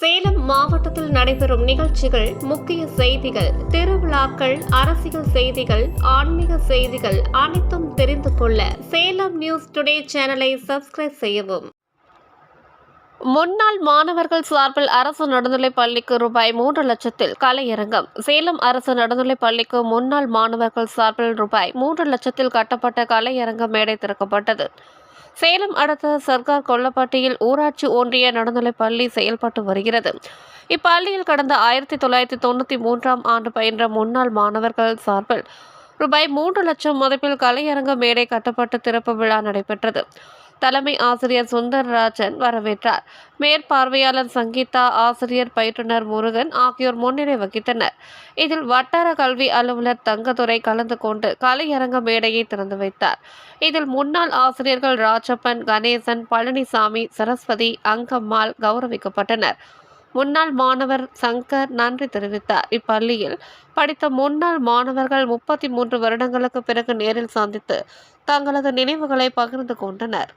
சேலம் மாவட்டத்தில் நடைபெறும் நிகழ்ச்சிகள் முக்கிய செய்திகள் திருவிழாக்கள் அரசியல் செய்திகள் ஆன்மீக செய்திகள் அனைத்தும் தெரிந்து கொள்ள சேலம் நியூஸ் டுடே சேனலை சப்ஸ்கிரைப் செய்யவும். முன்னாள் மாணவர்கள் சார்பில் அரசு நடுநிலைப் பள்ளிக்கு ரூபாய் மூன்று லட்சத்தில் கலையரங்கம். சேலம் அரசு நடுநிலைப் பள்ளிக்கு முன்னாள் மாணவர்கள் சார்பில் ரூபாய் மூன்று லட்சத்தில் கட்டப்பட்ட கலையரங்கம் மேடை திறக்கப்பட்டது. சேலம் அடுத்த சர்க்கார் கொல்லப்பட்டியில் ஊராட்சி ஒன்றிய நடுநிலைப் பள்ளி செயல்பட்டு வருகிறது. இப்பள்ளியில் கடந்த ஆயிரத்தி தொள்ளாயிரத்தி தொண்ணூற்றி மூன்றாம் ஆண்டு பயின்ற முன்னாள் மாணவர்கள் சார்பில் ரூபாய் மூன்று லட்சம் மதிப்பில் கலையரங்க மேடை கட்டப்பட்டு திறப்பு விழா நடைபெற்றது. தலைமை ஆசிரியர் சுந்தர்ராஜன் வரவேற்றார். மேற்பார்வையாளர் சங்கீதா ஆசிரியர் பயிற்றுனர் முருகன் ஆகியோர் முன்னிலை வகித்தனர். இதில் வட்டார கல்வி அலுவலர் தங்கதுரை கலந்து கொண்டு கலையரங்க மேடையை திறந்து வைத்தார். இதில் முன்னாள் ஆசிரியர்கள் ராஜப்பன் கணேசன் பழனிசாமி சரஸ்வதி அங்கம்மாள் கௌரவிக்கப்பட்டனர். முன்னாள் மாணவர் சங்கர் நன்றி தெரிவித்தார். இப்பள்ளியில் படித்த முன்னாள் மாணவர்கள் முப்பத்தி மூன்று வருடங்களுக்கு பிறகு நேரில் சந்தித்து தங்களது நினைவுகளை பகிர்ந்து கொண்டனர்.